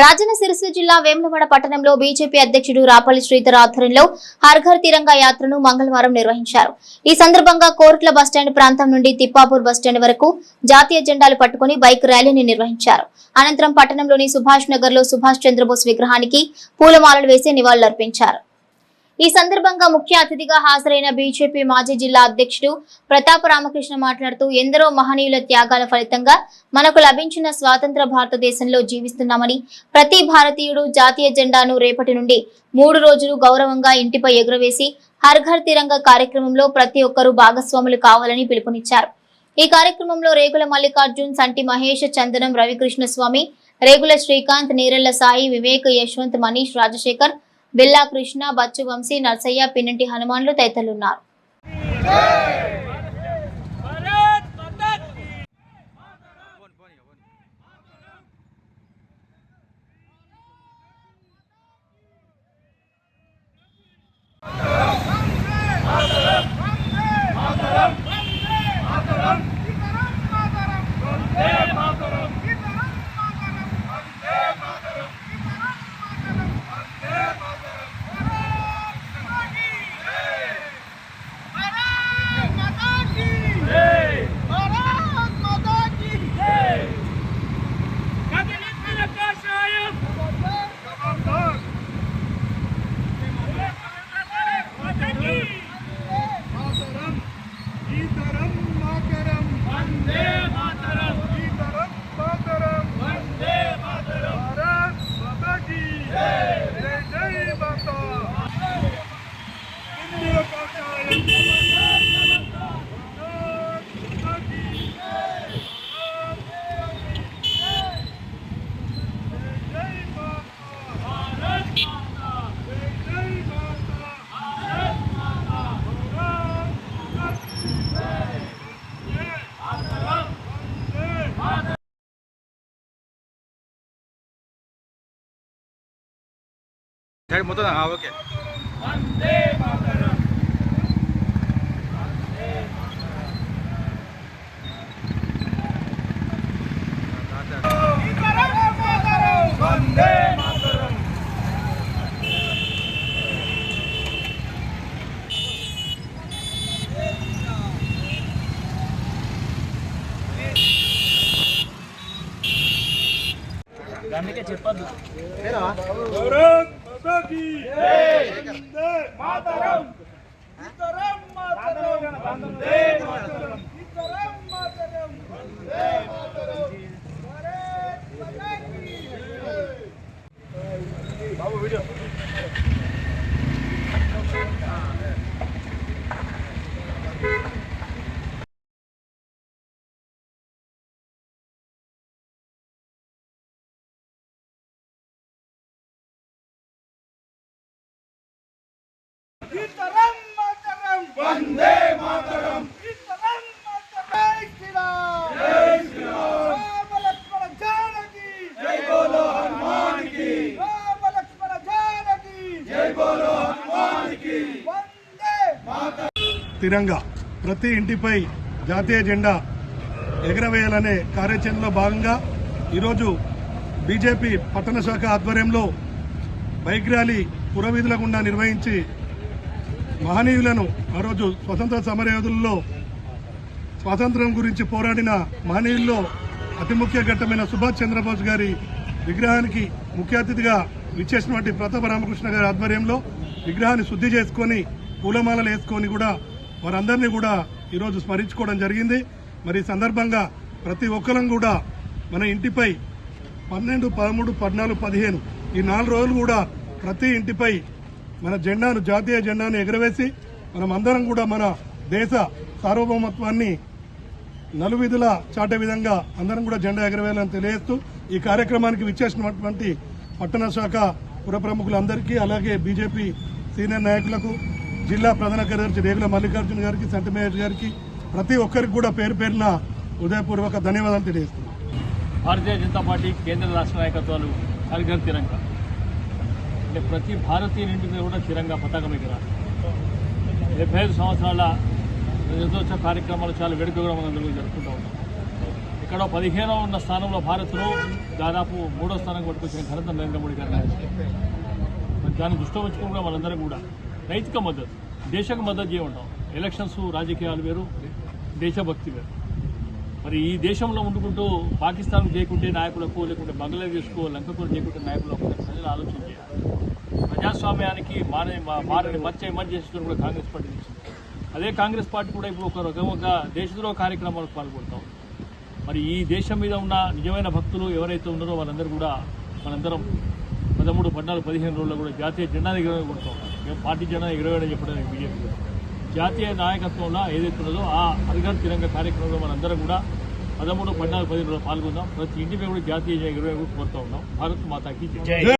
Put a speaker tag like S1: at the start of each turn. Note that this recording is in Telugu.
S1: రాజన్న సిరిసిల్ల జిల్లా వేములవాడ పట్టణంలో బీజేపీ అధ్యక్షుడు రాపల్లి శ్రీధర్ ఆధ్వర్యంలో హర్ఘర్ తిరంగా యాత్రను మంగళవారం నిర్వహించారు. ఈ సందర్భంగా కోర్ట్ల బస్టాండ్ ప్రాంతం నుండి తిప్పాపూర్ బస్టాండ్ వరకు జాతీయ జెండాలు పట్టుకుని బైక్ ర్యాలీని నిర్వహించారు. అనంతరం పట్టణంలోని సుభాష్ నగర్లో సుభాష్ చంద్రబోస్ విగ్రహానికి పూలమాలలు వేసి నివాళులర్పించారు. ఈ సందర్భంగా ముఖ్య అతిథిగా హాజరైన బీజేపీ మాజీ జిల్లా అధ్యక్షుడు ప్రతాప రామకృష్ణ మాట్లాడుతూ ఎందరో మహనీయుల త్యాగాల ఫలితంగా మనకు లభించిన స్వాతంత్ర భారతదేశంలో జీవిస్తున్నామని ప్రతి భారతీయుడు జాతీయ జెండాను రేపటి నుండి మూడు రోజులు గౌరవంగా ఇంటిపై ఎగురవేసి హర్ ఘర్ కార్యక్రమంలో ప్రతి ఒక్కరూ భాగస్వాములు కావాలని పిలుపునిచ్చారు. ఈ కార్యక్రమంలో రేగుల మల్లికార్జున్ సంటి మహేష్ చందనం రవికృష్ణ స్వామి రేగుల శ్రీకాంత్ నీరెళ్ళ సాయి వివేక్ యశ్వంత్ మనీష్ రాజశేఖర్ బిల్లా కృష్ణ బచ్చు వంశీ నర్సయ్య పిన్నంటి హనుమాన్లు తదితరులున్నారు.
S2: సరే మొత్తం ఓకే
S3: వందే మాతరం ఈతరం మాతరం
S4: కి
S3: వందే
S4: తిరంగా ప్రతి ఇంటిపై జాతీయ జెండా ఎగరవేయాలనే కార్యాచరణలో భాగంగా ఈరోజు బీజేపీ పట్టణ శాఖ ఆధ్వర్యంలో బైక్ ర్యాలీ పురవీధుల గుండా నిర్వహించి మహనీయులను ఆ రోజు స్వతంత్ర సమరయోధుల్లో స్వాతంత్రం గురించి పోరాడిన మహనీయుల్లో అతి ముఖ్య ఘట్టమైన సుభాష్ చంద్రబోస్ గారి విగ్రహానికి ముఖ్య అతిథిగా విచ్చేసినటువంటి ప్రతాప రామకృష్ణ గారి ఆధ్వర్యంలో విగ్రహాన్ని శుద్ధి చేసుకొని పూలమాలలు వేసుకొని కూడా వారందరినీ కూడా ఈరోజు స్మరించుకోవడం జరిగింది. మరి సందర్భంగా ప్రతి ఒక్కరం కూడా మన ఇంటిపై పన్నెండు పదమూడు పద్నాలుగు పదిహేను ఈ నాలుగు రోజులు కూడా ప్రతి ఇంటిపై మన జెండాను జాతీయ జెండాను ఎగరవేసి మనం అందరం కూడా మన దేశ సార్వభౌమత్వాన్ని నలువిధుల చాటే విధంగా అందరం కూడా జెండా ఎగరవేయాలని తెలియజేస్తూ ఈ కార్యక్రమానికి విచ్చేసినటువంటి పట్టణ శాఖ పుర ప్రముఖులందరికీ అలాగే బీజేపీ సీనియర్ నాయకులకు జిల్లా ప్రధాన కార్యదర్శి రేగుల మల్లికార్జున గారికి సంటి మహేష్ గారికి ప్రతి ఒక్కరికి కూడా పేరు పేరున ఉదయపూర్వక ధన్యవాదాలు తెలియజేస్తున్నాను
S5: భారతీయ జనతా పార్టీ కేంద్ర రాష్ట్ర నాయకత్వాలు హరిఘర్ తిరంగా అంటే ప్రతి భారతీయుని ఇంటి మీద కూడా తిరంగా పతాకం ఎగరాలి డెబ్బై ఐదు సంవత్సరాల రథోత్సవ కార్యక్రమాలు చాలా వేడుకగా మనం అందరూ జరుపుకుంటూ ఉంటాం ఇక్కడ పదిహేనో ఉన్న స్థానంలో భారత్ను దాదాపు మూడో స్థానం పట్టుకొచ్చిన ఘనత నరేంద్ర మోడీ గారు మరి దాన్ని దృష్టిలో ఉంచుకుని కూడా మనందరం కూడా నైతిక మద్దతు దేశకు మద్దతు చేయమంటాం ఎలక్షన్స్ రాజకీయాలు వేరు దేశభక్తి వేరు. మరి ఈ దేశంలో ఉండుకుంటూ పాకిస్తాన్ చేయకుంటే నాయకులకు లేకుంటే బంగ్లాదేశ్కో లంకకు చేయకుంటే నాయకులకు ప్రజలు ఆలోచన చేయాలి. ప్రజాస్వామ్యానికి మానే మా- మారని మచ్చ ఎమర్జ్ చేసుకుని కూడా కాంగ్రెస్ పార్టీ చేసింది అదే కాంగ్రెస్ పార్టీ కూడా ఇప్పుడు ఒక రకంగా దేశద్రోహ కార్యక్రమాలకు పాల్గొంటాం మరి ఈ దేశం మీద ఉన్న నిజమైన భక్తులు ఎవరైతే ఉన్నారో వాళ్ళందరూ కూడా మనందరం పదమూడు పద్నాలుగు పదిహేను రోజుల్లో కూడా జాతీయ జెండా ఎగరవేయ కొడతాం మేము పార్టీ జెండా ఎగరవేయడం చెప్పడానికి బీజేపీ జాతీయ నాయకత్వంలో ఏదైతే ఉన్నదో ఆ అధికార తిరంగ కార్యక్రమంలో మనందరం కూడా పదమూడు పద్నాలుగు పదిహేను రోజులు పాల్గొందాం. ప్రతి ఇంటి మీద కూడా జాతీయ ఎగరవేయ కోరుతా ఉన్నాం. భారత్ మాతాకి